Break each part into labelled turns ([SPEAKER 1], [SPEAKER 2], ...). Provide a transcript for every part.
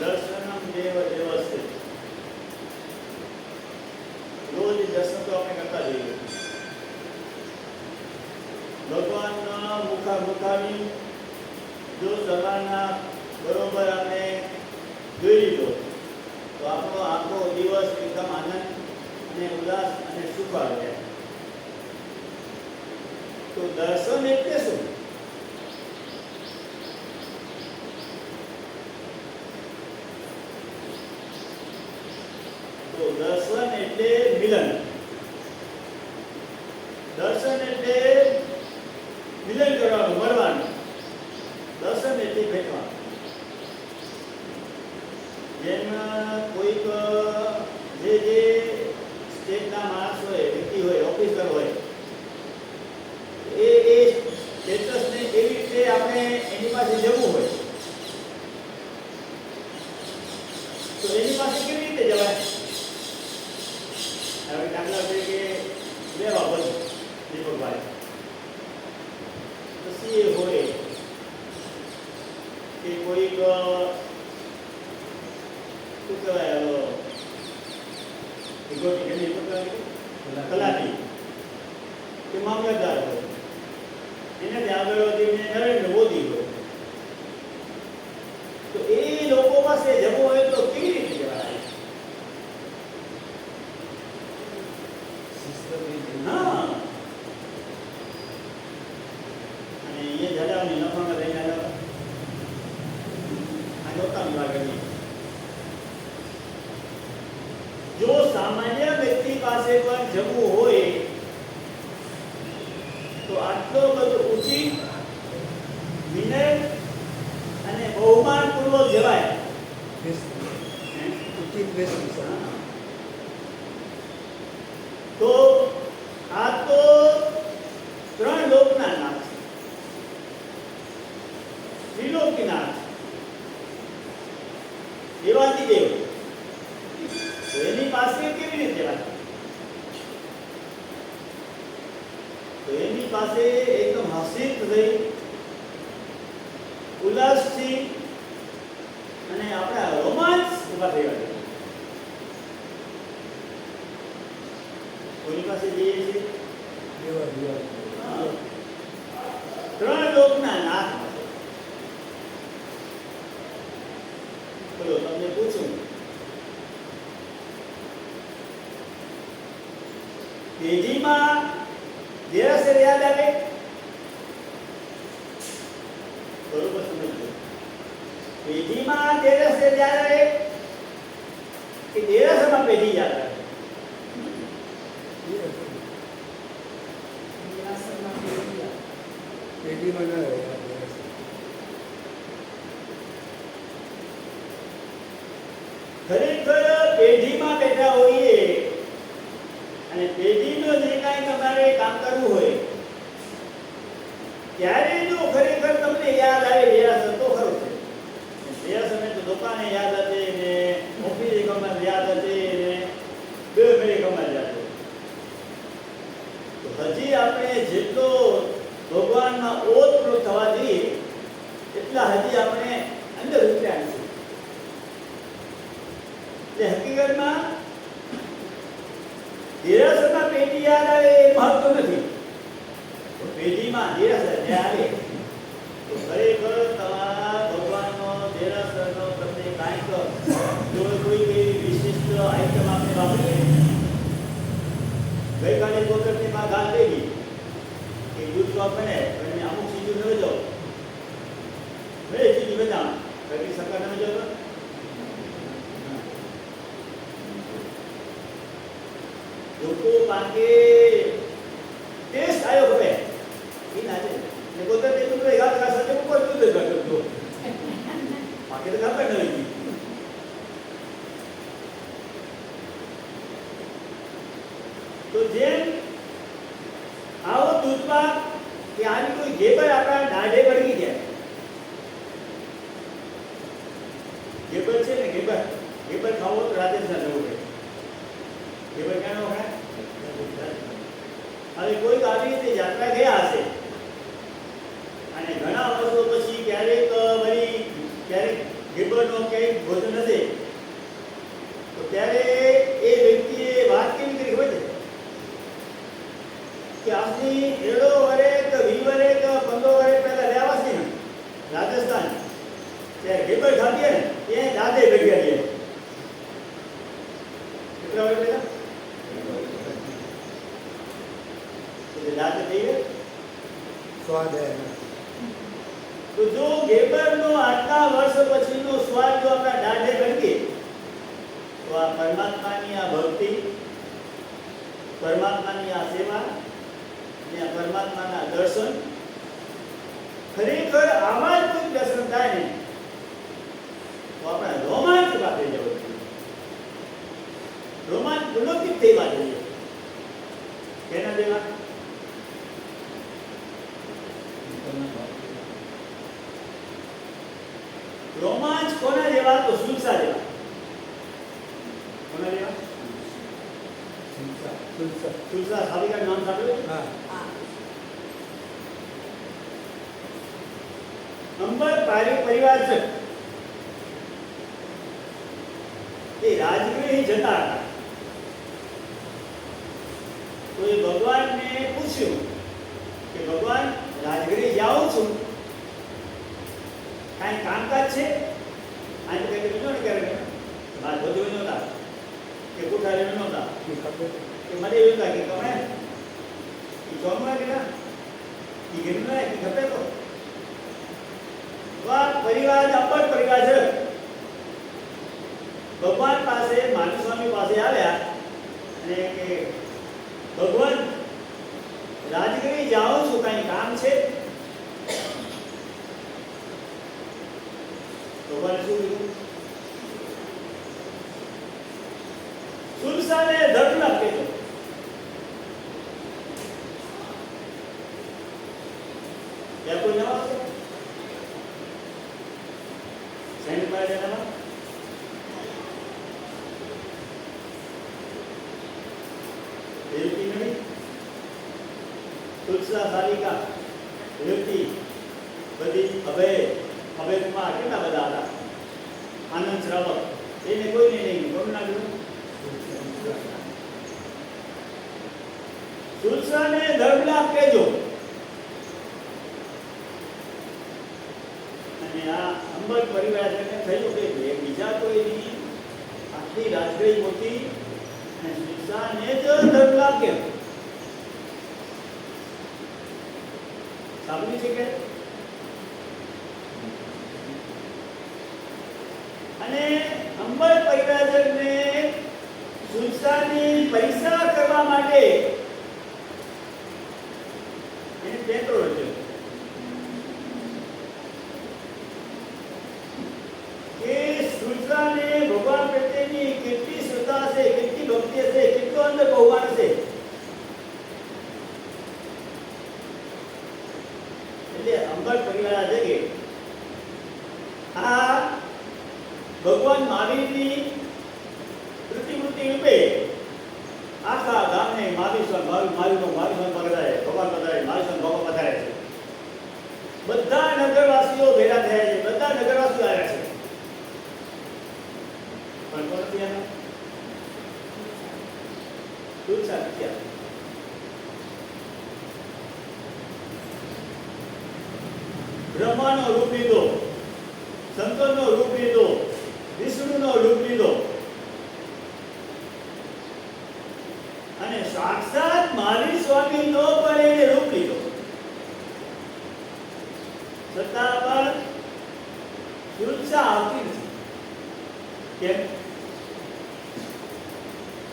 [SPEAKER 1] દર્શનમ દેવદેવસ્ય રોજ દર્શન તો આપણે કરતા જઈએ. ભગવાનના મુખા મુખાની જો સવારના બરોબર આપણે જોઈ લીધો, તો આપણો આખો દિવસ એકદમ આનંદ અને ઉલ્લાસ અને સુખ આવે. તો દર્શન એટલે શું તો દર્શન એટલે મિલન દર્શન એટલે મિલન કરવાનું મળવાનું દર્શન ફેંકવા જેમ કોઈક જે જે સ્ટેટના માણસ હોય વ્યક્તિ હોય, ઓફિસર હોય, એ એ સ્ટેટસને એવી રીતે આપણે એની પાસે જવું હોય તો એની પાસે કેવી રીતે જવાય હવે દાખલા તરીકે લેવા બધું દીપકભાઈ તો સીએ હોય કે કોઈક અ, શું કહેવાય અ, વિગોટી કેવી શું કહેવાય કલાટી કે મામલતદાર હોય એનાથી આગળ વધીને નરેન્દ્ર મોદી હોય તો એ લોકો પાસે જવું હોય ordinati દેરાસર યાદ આવે બરોબર સમજજો પેઢીમાં દેરાસર યાદ આવે કે દેરાસરમાં પેઢી યાદ આવે
[SPEAKER 2] પેઢીમાં ના રહે આ દિવસ.
[SPEAKER 1] ખરેખર પેઢીમાં બેઠા હોઈએ અને પેઢીનું જે કાંઈ તમારે કામ કરવું હોય ત્યારે જો ખરેખર તમને યાદ આવે દેરાસર તો ખરું છે દેરાસરને તો દુકાને યાદ હતી ને ઓફિસે કમાલ યાદ હતી ને બે મેળે કમાલ યાદ હતી તો હજી આપણે જેટલો ભગવાનમાં ઓતપ્રોત થવા જઈએ, એટલા હજી આપણે અંદર ઉતર્યા નથી. એટલે હકીકતમાં દેરાસરમાં પેઢી યાદ આવે એ મહત્વ નથી. પેઢીમાં દેરાસર ગઈકાલે કોર્ટની માં ગાલ દેવી કે યુદ્ધ તો આપણે અને અમુક ચીજો ન વેચો બે ચીજો વેચા કઈ સરકાર ન વેચો લોકો પાસે ટેસ્ટ આવ્યો હવે એ ના છે. ને કોતર તે લોકો યાદ રાખશે કે કોઈ યુદ્ધ ન કરતો બાકી તો કામ ન કે આજની એડો વરે કે વી વરે કે પંદો વરે પહેલા રહ્યા છે ને રાજસ્થાન ત્યારે ગેબર ખાધીએ ને ત્યાં દાદે ભેગ્યા છે કેટલા વરે પહેલા એટલે દાદે થઈ ગયા
[SPEAKER 2] સ્વાદ એનો.
[SPEAKER 1] તો જો ગેબરનો આટલા વર્ષ પછીનો સ્વાદ જો આપણા દાઢે ગણકે તો આ પરમાત્માની આ ભક્તિ પરમાત્માની આ સેવા અને આ પરમાત્માના દર્શન ખરેખર આવા જ કોઈ દર્શન થાય ને તો આપણા રોમાંચ વાપરે જવું જોઈએ રોમાંચ પુલકિત થવા જોઈએ કેના જેવા રોમાંચ કોના જેવા તો સુલસા જેવા કોના જેવા
[SPEAKER 2] તુલસા. તુલસા.
[SPEAKER 1] સુલસા સાવિકા નામ સાંભળ્યું
[SPEAKER 2] હા.
[SPEAKER 1] અંબર પારી પરિવાર છે એ રાજગૃહી જતા તો એ ભગવાનને પૂછ્યું કે ભગવાન રાજગૃહી જાઉં છું. કાંઈ કામકાજ છે? આજે તો બીજો ને ક્યારે બાદ બધું નહોતા. કે કુઠારે નહોતા? કે મને એવું લાગે કે હમણાં એ ચોમવા ગયા એ ગીરના એ ખપે તો. પરિવાર અપર પરિવાર છે. ભગવાન પાસે માનુ સ્વામી પાસે આવ્યા અને કે, ભગવાન, રાજગીરી જાઓ છો, કઈ કામ છે? ભગવાન શું કીધું? સુલસાને ધર્મ કીધું ત્યાં કોઈ જવાબ છે સેન્ટ પર જણાવો રેવતી નહીં તુલસા સારિકા રેવતી બધી હવે હવે કુમાર કેટલા બધા હતા? આનંદ શ્રાવક એને કોઈને નહીં. કોણ નાખ્યું તુલસાને ધર્મ કહેજો. અને આ અંબર પરિવાર થયું કે બીજા કોઈની આખી રાજગઢ મોટી અને તુલસાને જ ધર્મ લાભ સાંભળ્યું છે કે? અને અંબર પરિવારજનને સુલસાની પરીક્ષા કરવા માટે એને પેટ્રોલ છે કે સુલતાને ભગવાન પ્રત્યેની કેટલી શ્રદ્ધા છે કેટલી ભક્તિ હશે કેટલો અંદર બહુમાન છે એટલે અંબર પરિવાર જગે આ ભગવાન મહાવીરની પ્રતિમૂર્તિ રૂપે આખા ગામને મહાવીર સ્વામી મહાવીર મહાવીરનો મહાવીર સ્વામી પધારે ભગવાન પધારે મહાવીર સ્વામી ભગવાન પધારે છે બધા નગરવાસીઓ ભેગા થયા છે બધા નગરવાસીઓ આવ્યા છે પણ કોણ નથી આવ્યા તુલસા નથી આવ્યા બ્રહ્માનો રૂપ લીધો શંકરનો રૂપ લીધો વિષ્ણુનો રૂપ લીધો અને સાક્ષાત મહાવીર સ્વામીનો પણ એને રૂપ લીધો છતાં પણ સુરક્ષા આવતી નથી કેમ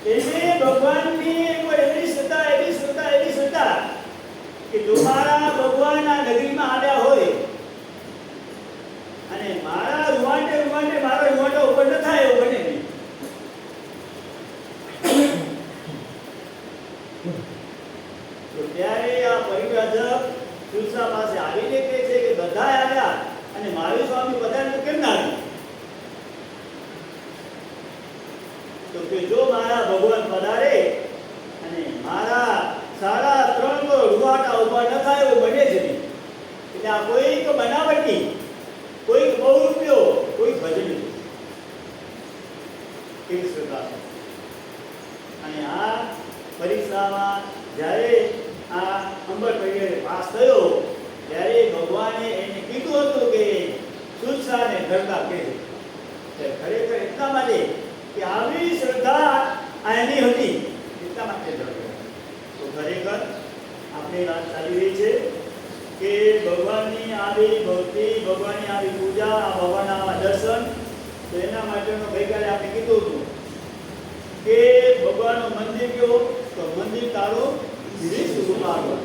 [SPEAKER 1] એને ભગવાનની ઉપર એવી શ્રદ્ધા એવી શ્રદ્ધા એવી શ્રદ્ધા કે જો મારા ભગવાન આ નગરીમાં આવ્યા હોય અને મારા રૂવાંટે રૂવાંટે મારા રૂવાંટા ઉપર ન થાય એવું બને નહીં તો ત્યારે આ પરિવ્રાજક તુલસા પાસે આવીને કહે છે કે બધા આવ્યા અને મારું સ્વામી બધાને કેમ ના આવ્યું તો કે જો મારા ભગવાન પધારે અને મારા સાડા ત્રણ તો રૂવાટા ઊભા ન થાય એવું બને જ નહીં એટલે આ કોઈક બનાવટી કોઈક બહુ રૂપિયો કોઈક ભજની એવી શ્રદ્ધા છે અને આ પરીક્ષામાં જ્યારે આ અંબર પરીક્ષા પાસ થયો, ત્યારે ભગવાને એને કીધું હતું કે સુરસાને ધરતા કે ખરેખર એટલા માટે કે આવી શ્રદ્ધા એની હતી, એટલા માટે તો ખરેખર આપણી વાત ચાલી રહી છે કે ભગવાનની આવી ભક્તિ, ભગવાનની આવી પૂજા ભગવાનના આવા દર્શન, તો એના માટેનું ગઈકાલે આપણે કીધું હતું કે ભગવાનનું મંદિર કયો? તો મંદિર તારો વિશ્વરૂપારો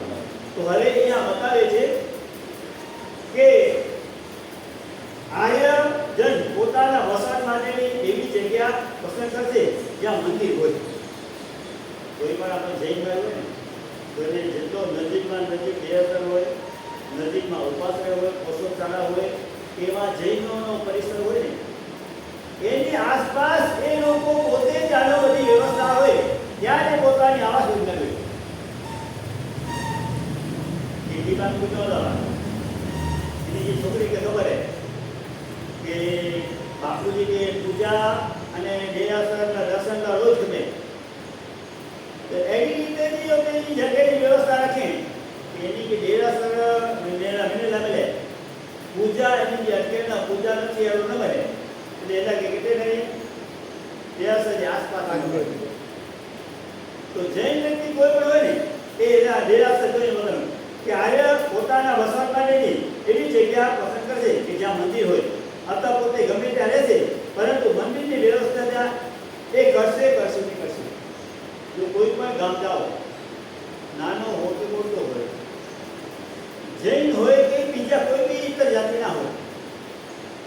[SPEAKER 1] તો હવે અહીંયા બતાવે છે કે આર્ય જન પોતાના વસવાટ માટેની એવી જગ્યા પસંદ કરશે જ્યાં મંદિર હોય. કોઈ પણ આપણે જૈન ભાઈ હોય તો એને જેટલો નજીકમાં નજીક દેવતર હોય, નજીકમાં ઉપાશ્રય હોય પશુશાળા હોય, એવા જૈનોનો પરિસર હોય ને, એની આસપાસ એ લોકો પોતે જ વ્યવસ્થા હોય. ત્યાં પોતાની આવાજ યોજના હોય એ દીપાન પૂછો એની જે છોકરી કે ખબર હે કે બાપુજી કે પૂજા અને દેરાસરના દર્શનના રોજ ગમે તો એની રીતે લોકો એની જગ્યાની વ્યવસ્થા રાખે. એની કે દેરાસર મેળા મળે પૂજા એની જે અત્યારના પૂજા નથી એવું ન બને એટલે એના કે કેટલે નહીં દેરાસરની આસપાસ આગળ. તો જૈન વ્યક્તિ કોઈ પણ હોય ને, એ એના દેરાસર જોઈને વગર. કે આર્ય પોતાના વસવાટ એવી જગ્યા પસંદ કરશે કે જ્યાં મંદિર હોય. અથવા પોતે ગમે ત્યાં રહેશે, પરંતુ મંદિરની વ્યવસ્થા ત્યાં એ કરશે કરશે ને કરશે. જો કોઈ પણ ગામ જાઓ નાનો હોય કે મોટો હોય, જૈન હોય કે બીજા કોઈ બી ઇતર જાતિના હોય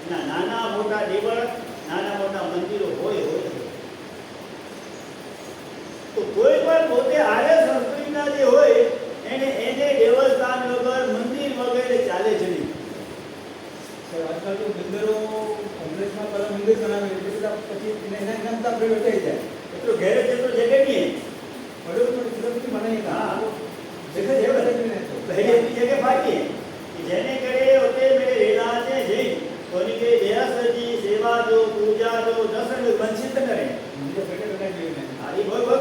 [SPEAKER 1] ના નાના મોટા દેવળ, નાના મોટા મંદિરો હોય હોય હોય. તો કોઈ પણ પોતે આર્ય સંસ્કૃતિના જે હોય એને એને દેવસ્થાન વગર મંદિર વગેરે ચાલે છે નહીં.
[SPEAKER 2] આજકાલ તો મંદિરો કોંગ્રેસમાં પહેલા મંદિર બનાવે એટલે પછી એના નામ તો જાય.
[SPEAKER 1] એટલું ઘેરે જેટલો જગે નહીં
[SPEAKER 2] પડ્યો પણ સુરક્ષિત મને
[SPEAKER 1] હા.
[SPEAKER 2] જગે જેવો
[SPEAKER 1] પહેલેથી જગે ફાટીએ જેને કરે હોતે મેરે રેલા છે જઈ. કોની કે દેરાસરજી સેવા દો પૂજા દો દર્શન વંચિત કરે
[SPEAKER 2] મંદિર આ
[SPEAKER 1] એ બહુ બહુ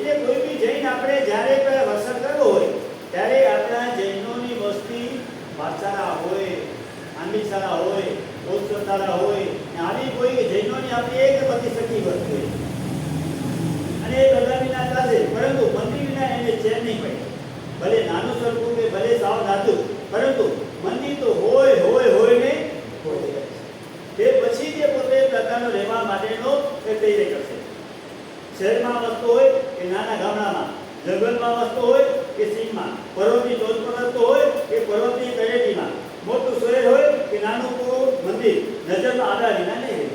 [SPEAKER 1] એટલે કોઈ બી જૈન આપણે જ્યારે કોઈ વસન કરવો હોય, ત્યારે આપણા જૈનોની વસ્તી પાઠશાળા હોય આંબીસારા હોય ઓછોશાળા હોય આવી કોઈ જૈનોની આપણી એક બધી સખી વસ્તુ અને એ બધા વિના ચાલે પરંતુ મંદિર વિના એને ચેન નહીં પડે. ભલે નાનું સરખું કે ભલે સાવ નાતું પરંતુ મંદિર તો હોય હોય હોય ને હોય. તે પછી તે પોતે પ્રકારનો રહેવા માટેનો એ તૈયારી કરશે. શહેરમાં વસ્તુ ગામડામાં વસતો હોય કે સિંહમાં. પર્વતની ટોચ પર વસતો હોય કે પર્વતની તળેટીમાં મોટું શહેર હોય કે નાનું પૂરું મંદિર. નજરમાં આવ્યા વિના નહીં.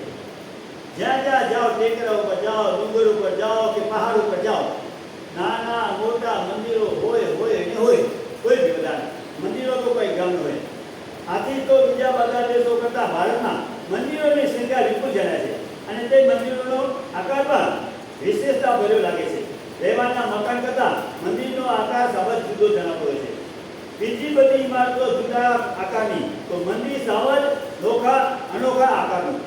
[SPEAKER 1] જ્યાં જ્યાં જાઓ ટેકરા ઉપર જાઓ, ડુંગર ઉપર જાઓ કે પહાડ ઉપર જાઓ, નાના મોટા મંદિરો હોય હોય ને હોય, કોઈ બી બધા મંદિરો તો કોઈ ગામ હોય. આથી તો બીજા બધા દેશો કરતાં ભારતમાં મંદિરોની સંખ્યા વિપુલ જણાય છે. અને તે મંદિરોનો આકાર પણ વિશેષતા ભર્યો લાગે છે. રહેવાના મકાન કરતાં મંદિરનો આકાર સાવજ જુદો જણાતો છે. બીજી બધી ઇમારતો જુદા આકારની, તો મંદિર સાવજ નોખા અનોખા આકારનું.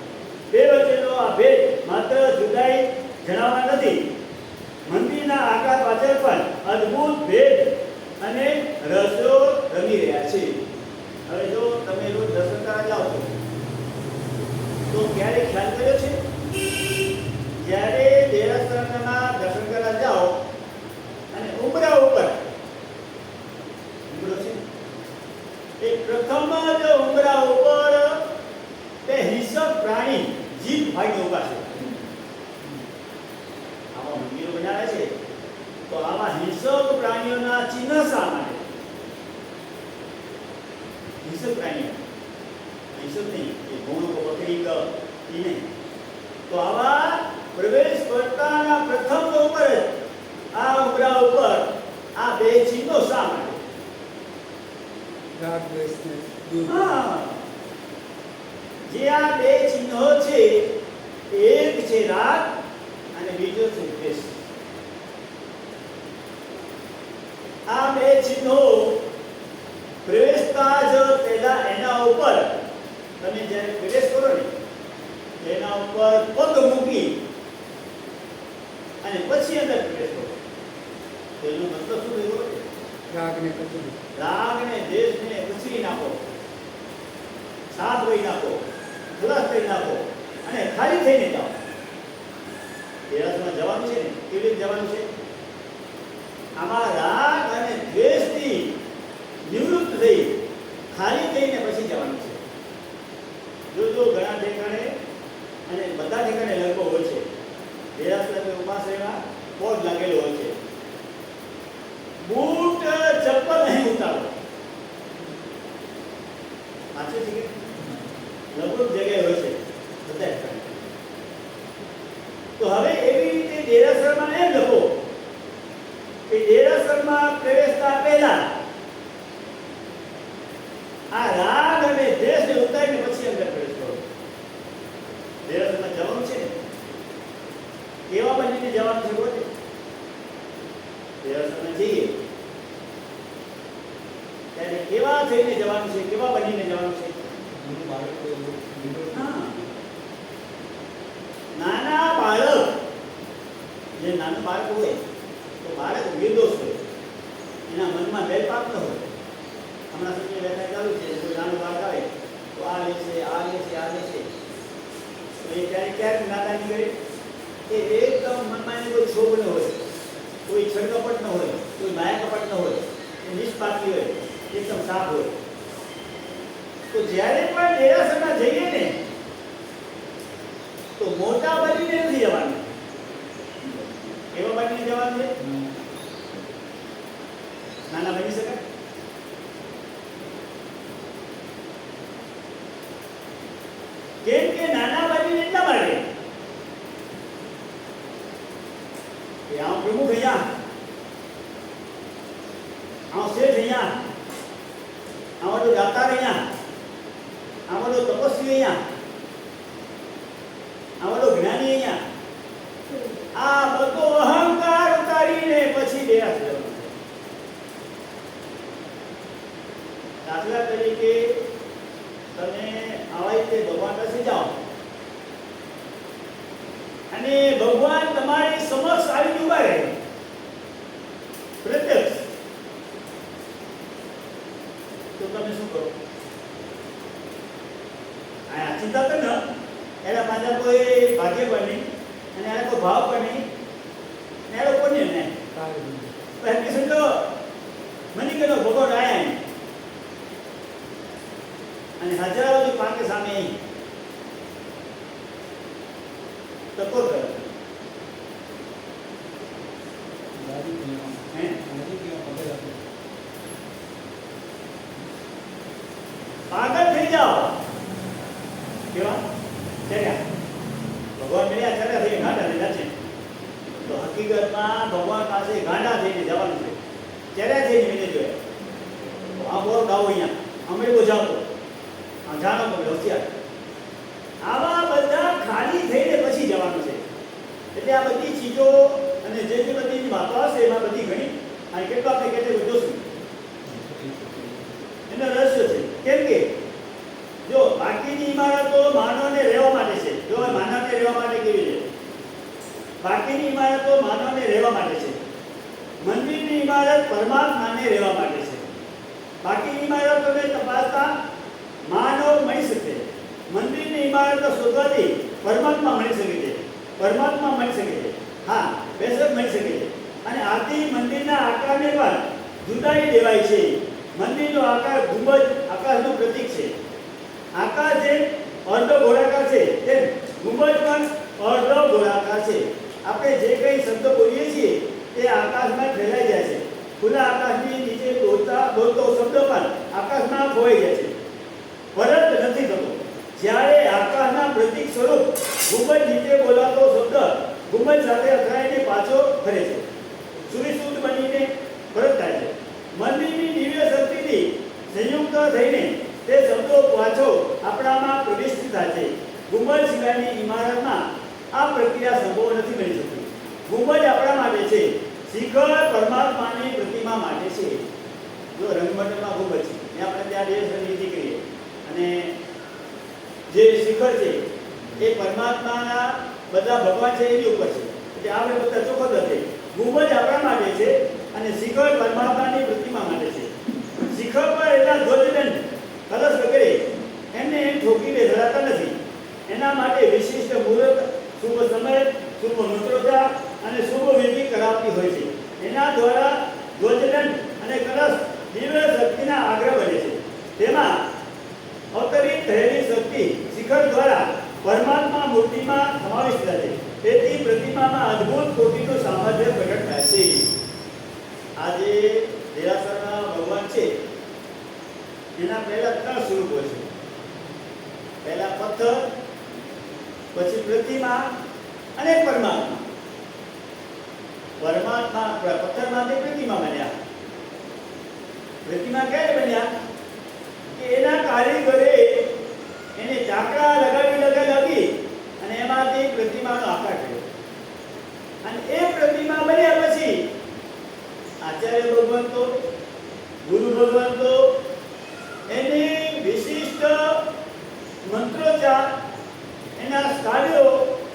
[SPEAKER 1] બે વચ્ચેનો આ ભેદ માત્ર જુદાઈ જણાવવા નથી. મંદિરના આકાર પાછળ પણ અદ્ભુત ભેદ અને રહસ્યો રમી રહ્યા છે. હવે જો તમે રોજ દર્શન કરવા જાઓ તો ક્યારે ખ્યાલ કર્યો છે? જ્યારે પ્રથમ જ ઉમરા ઉપર તે હિંસક પ્રાણી જીભ ફાડી ઊભા છે. આમાં મંદિરો બનાવે છે તો આમાં હિંસક પ્રાણીઓના ચિહ્ન શા માટે? હિંસક પ્રાણીઓ. હિંસક નહીં, એ ગુણ બકરી ઈ નહીં. તો આવા પ્રવેશ કરતાના પ્રથમ ઉપર આ ઉમરા ઉપર આ બે ચિહ્નો શા માટે?
[SPEAKER 2] રાગ દ્વેષને
[SPEAKER 1] હા. જે આ બે ચિહ્નો છે, એક છે રાગ અને બીજો છે દ્વેષ. આ બે ચિહ્નો પ્રવેશતા જ પહેલા એના ઉપર, તમે જ્યારે પ્રવેશ કરો ને, એના ઉપર પગ મૂકી અને પછી અંદર પ્રવેશ કરો. તો એનો મતલબ શું થયો?
[SPEAKER 2] રાગને
[SPEAKER 1] કચડી રાગને દેશને ઉછરી નાખો. સાત વહી નાખો. ખલાસ થઈ નાખો. અને ખાલી થઈને જાઓ. દેરાસમાં જવાનું છે ને? કેવી રીતે જવાનું છે? આમાં રાગ અને દ્વેષથી નિવૃત્ત થઈ ખાલી થઈને પછી જવાનું છે. જો ઘણા ઠેકાણે અને બધા ઠેકાણે લગભગ હોય છે. દેરાસર રહેવા બોર્ડ લાગેલો હોય છે બૂટ ચપ્પલ નહીં ઉતારો સાચું છે કે લગભગ જગ્યાએ હોય છે બધા ઠેકાણે. તો હવે એવી રીતે એમ લખો. કે દેરાસરમાં પ્રવેશતા પહેલા આ રાગ અને દ્વેષને ઉતારીને પછી અંદર પ્રવેશ કરો. દેરાસરમાં જવાનું છે. કેવા બનીને જવાનું છે બોલે દેરાસરમાં જઈએ. ત્યારે કેવા થઈને જવાનું છે? કેવા બનીને જવાનું છે? હા. નાના બાળક જે નાનું બાળક હોય, તો બાળક નિર્દોષ હોય. એના મનમાં બેલ પાપ ન હોય. હમણાં સુધી વ્યાખ્યા ચાલુ છે, કોઈ નાનું બાળક આવે, તો આ લે છે, આ લે છે, આ લે છે. તો એ ક્યારેક ક્યારેક નાતા નીકળે એ એકદમ મનમાં એને કોઈ ક્ષોભ ન હોય. કોઈ છડકપટ ન હોય, કોઈ માયા કપટ ન હોય. એ નિષ્પાપી હોય, એકદમ સાફ હોય. તો જ્યારે પણ દેરાસરમાં જઈએ ને, તો મોટા બનીને નથી જવાનું. જવાનું છે? નાના બની શકાય કેમ કે નાના બાજુ એટલા માટે? આ પ્રમુખ અહીંયા. આ શેઠ અહીંયા. આ બધું દાતાર અહીંયા. આ બધો તપસ્વી અહીંયા. આ બધો જ્ઞાની અહીંયા. આ બધો અહંકાર ઉતારીને પછી દેરાસ જવાનું છે. દાખલા તરીકે તમે આવા રીતે ભગવાન પાસે જાઓ. અને ભગવાન તમારી સમક્ષ આવી ઊભા રહે. પ્રત્યક્ષ. તો તમે શું કરો? આ ચિંતા કર ને. એના પાછા કોઈ ભાગ્ય નહીં અને એના કોઈ ભાવ નહીં. ને એનો પુણ્ય નહીં.
[SPEAKER 2] સારું.
[SPEAKER 1] પહેલી સમજો મને કહેલો ભગવાન આયા અને હજારો પાકે સામે અહીં ટકોર બાકીની ઇમારતો માનવને રહેવા માટે છે. મંદિરની ઇમારત પરમાત્માને રહેવા માટે છે. બાકીની ઇમારતોને તપાસતા માનવ મળી શકે. મંદિરની ઇમારતો શોધવાથી પરમાત્મા મળી શકે છે. પરમાત્મા મળી શકે છે. હા, બેસક મળી શકે છે. અને આથી મંદિરના આકારને પણ જુદાઈ દેવાય છે. મંદિરનો આકાર ગુંબજ આકાશનું પ્રતીક છે. આકાર જે અર્ધ ગોળાકાર છે, તેમ ગુંબજ પણ અર્ધ ગોળાકાર છે. આપણે જે કંઈ શબ્દ બોલીએ છીએ તે આકાશમાં ફેલાઈ જાય છે. ખુલ્લા આકાશની નીચે બોલતા બોલતો શબ્દ પણ આકાશમાં ખોવાઈ જાય છે. પરત નથી થતો. જ્યારે આકાશના પ્રતિક સ્વરૂપ ગુંબજ નીચે બોલાતો શબ્દ ગુંબજ સાથે અથડાઈને પાછો ફરે છે. સુવિશુદ્ધ બનીને પરત થાય છે. મંદિરની દિવ્ય શક્તિથી સંયુક્ત થઈને તે શબ્દો પાછો આપણામાં પ્રવિષ્ટ થાય છે. ગુંબજ સિવાયની ઇમારતમાં આ પ્રક્રિયા સંભવ નથી બની શકતી ગુંબજ આપણા માટે છે શિખર પરમાત્માની પ્રતિમા માટે છે. જો રંગમંડળમાં જ છે. આપણે ત્યાં દેશ નીતિ કરીએ અને જે શિખર છે, એ પરમાત્માના બધા ભગવાન છે એની ઉપર છે. એટલે આપણે બધા ચોખ્ખો થશે જ આપણા માટે છે અને શિખર પરમાત્માની પ્રતિમા માટે છે શિખર પર એટલા ધ્વજદંડ કલશ વગેરે એમને એમ ઠોકીને ધરાતા નથી એના માટે વિશિષ્ટ મુહૂર્ત શુભ સમય શુભ મંત્રોચ્ચાર અને શુભ વિધિ કરાવતી હોય છે એના દ્વારા ધ્વજદંડ અને કલશ દિવ્ય શક્તિના આગ્રહ બને છે તેમાં અવતરિત થયેલી શક્તિ શિખર દ્વારા પરમાત્મા મૂર્તિમાં સમાવિષ્ટ થાય છે તેથી પ્રતિમામાં અદ્ભુત કોટીનું સામર્થ્ય પ્રગટ થાય છે આ જે દેરાસરના ભગવાન છે એના પહેલા ત્રણ સ્વરૂપો છે પહેલા પથ્થર પછી પ્રતિમા અને પરમાત્મા પરમાત્મા પથ્થરમાંથી પ્રતિમા બન્યા પ્રતિમા ક્યારે બન્યા? કે એના કારીગરે એને ચાકડા લગાવી લગાવી લગી અને એમાંથી પ્રતિમાનો આકાર કર્યો. અને એ પ્રતિમા બન્યા પછી આચાર્ય ભગવંતો, ગુરુ ભગવંતો, એની વિશિષ્ટ મંત્રોચ્ચાર, એના કાર્યો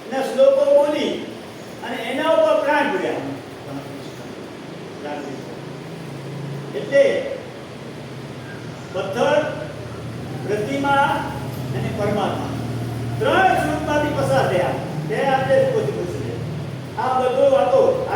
[SPEAKER 1] એના શ્લોકો બોલી અને એના ઉપર પ્રાણ ભર્યા એટલે પથ્થર પ્રતિમા અને પરમાત્મા. ત્રણ સ્વરૂપમાંથી પસાર થયા. તે આપણે જુઓ જુઓ છે. આ બધો વાતો